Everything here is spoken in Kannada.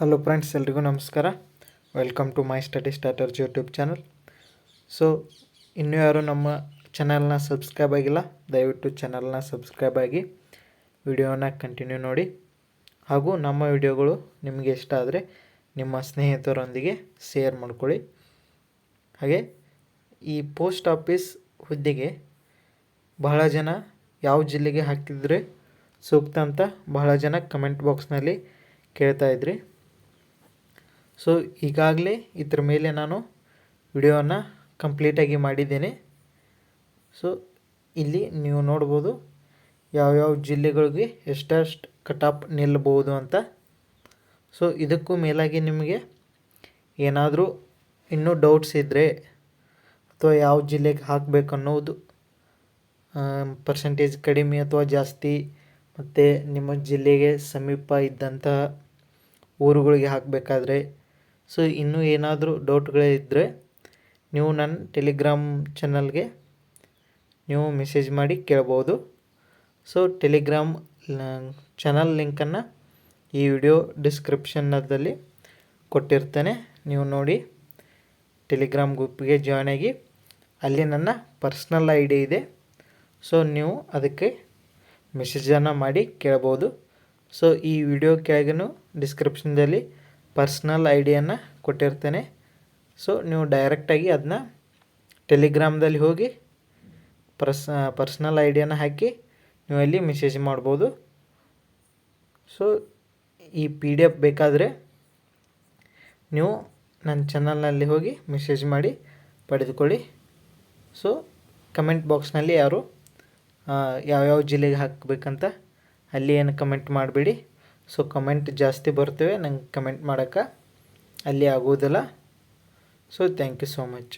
ಹಲೋ ಫ್ರೆಂಡ್ಸ್ ಎಲ್ರಿಗೂ ನಮಸ್ಕಾರ. Welcome to my study starters YouTube channel so ಇನ್ನೂ ಯಾರು ನಮ್ಮ ಚಾನಲ್ನ ಸಬ್ಸ್ಕ್ರೈಬ್ ಆಗಿಲ್ಲ, ದಯವಿಟ್ಟು ಚಾನಲ್ನ ಸಬ್ಸ್ಕ್ರೈಬ್ ಆಗಿ ವಿಡಿಯೋನ ಕಂಟಿನ್ಯೂ ನೋಡಿ. ಹಾಗೂ ನಮ್ಮ ವಿಡಿಯೋಗಳು ನಿಮಗೆ ಇಷ್ಟ ಆದರೆ ನಿಮ್ಮ ಸ್ನೇಹಿತರೊಂದಿಗೆ ಶೇರ್ ಮಾಡ್ಕೊಳ್ಳಿ. ಹಾಗೆ, ಈ ಪೋಸ್ಟ್ ಆಫೀಸ್ ಹುದ್ದೆಗೆ ಬಹಳ ಜನ ಯಾವ ಜಿಲ್ಲೆಗೆ ಹಾಕಿದರೆ ಸೂಕ್ತ ಅಂತ ಬಹಳ ಜನ ಕಮೆಂಟ್ ಬಾಕ್ಸ್ನಲ್ಲಿ ಕೇಳ್ತಾ ಇದ್ರಿ. ಸೊ ಈಗಾಗಲೇ ಇದ್ರ ಮೇಲೆ ನಾನು ವಿಡಿಯೋನ ಕಂಪ್ಲೀಟಾಗಿ ಮಾಡಿದ್ದೇನೆ. ಸೊ ಇಲ್ಲಿ ನೀವು ನೋಡ್ಬೋದು ಯಾವ್ಯಾವ ಜಿಲ್ಲೆಗಳಿಗೆ ಎಷ್ಟೆಷ್ಟು ಕಟಾಪ್ ನಿಲ್ಲಬಹುದು ಅಂತ. ಸೊ ಇದಕ್ಕೂ ಮೇಲಾಗಿ ನಿಮಗೆ ಏನಾದರೂ ಇನ್ನೂ ಡೌಟ್ಸ್ ಇದ್ದರೆ ಅಥವಾ ಯಾವ ಜಿಲ್ಲೆಗೆ ಹಾಕಬೇಕು ಅನ್ನೋದು ಪರ್ಸೆಂಟೇಜ್ ಕಡಿಮೆ ಅಥವಾ ಜಾಸ್ತಿ, ಮತ್ತು ನಿಮ್ಮ ಜಿಲ್ಲೆಗೆ ಸಮೀಪ ಇದ್ದಂತಹ ಊರುಗಳಿಗೆ ಹಾಕಬೇಕಾದ್ರೆ ಸೊ ಇನ್ನೂ ಏನಾದರೂ ಡೌಟ್ಗಳಿದ್ದರೆ ನೀವು ನನ್ನ ಟೆಲಿಗ್ರಾಮ್ ಚಾನಲ್ಗೆ ನೀವು ಮೆಸೇಜ್ ಮಾಡಿ ಕೇಳ್ಬೋದು. ಸೊ ಟೆಲಿಗ್ರಾಮ್ ಚಾನಲ್ ಲಿಂಕನ್ನು ಈ ವಿಡಿಯೋ ಡಿಸ್ಕ್ರಿಪ್ಷನ್ನದಲ್ಲಿ ಕೊಟ್ಟಿರ್ತೇನೆ. ನೀವು ನೋಡಿ ಟೆಲಿಗ್ರಾಮ್ ಗ್ರೂಪ್ಗೆ ಜಾಯ್ನ್ ಆಗಿ ಅಲ್ಲಿ ನನ್ನ ಪರ್ಸ್ನಲ್ ಐ ಡಿ ಇದೆ. ಸೊ ನೀವು ಅದಕ್ಕೆ ಮೆಸೇಜನ್ನು ಮಾಡಿ ಕೇಳ್ಬೋದು. ಸೊ ಈ ವಿಡಿಯೋ ಕೆಳಗೂ ಡಿಸ್ಕ್ರಿಪ್ಷನ್ದಲ್ಲಿ ಪರ್ಸ್ನಲ್ ಐ ಡಿಯನ್ನು ಕೊಟ್ಟಿರ್ತೇನೆ. ಸೊ ನೀವು ಡೈರೆಕ್ಟಾಗಿ ಅದನ್ನ ಟೆಲಿಗ್ರಾಮ್ದಲ್ಲಿ ಹೋಗಿ ಪರ್ಸ್ ಪರ್ಸ್ನಲ್ ಐ ಡಿಯನ್ನು ಹಾಕಿ ನೀವು ಅಲ್ಲಿ ಮೆಸೇಜ್ ಮಾಡ್ಬೋದು. ಸೊ ಈ ಪಿ ಡಿ ಎಫ್ ಬೇಕಾದರೆ ನೀವು ನನ್ನ ಚಾನಲ್ನಲ್ಲಿ ಹೋಗಿ ಮೆಸೇಜ್ ಮಾಡಿ ಪಡೆದುಕೊಳ್ಳಿ. ಸೊ ಕಮೆಂಟ್ ಬಾಕ್ಸ್ನಲ್ಲಿ ಯಾರು ಯಾವ್ಯಾವ ಜಿಲ್ಲೆಗೆ ಹಾಕಬೇಕಂತ ಅಲ್ಲಿ ಏನು ಕಮೆಂಟ್ ಮಾಡಬೇಡಿ. ಸೊ ಕಮೆಂಟ್ ಜಾಸ್ತಿ ಬರ್ತವೆ ನಂಗೆ ಕಮೆಂಟ್ ಮಾಡೋಕ್ಕೆ ಅಲ್ಲಿ ಆಗೋದಿಲ್ಲ. So thank you so much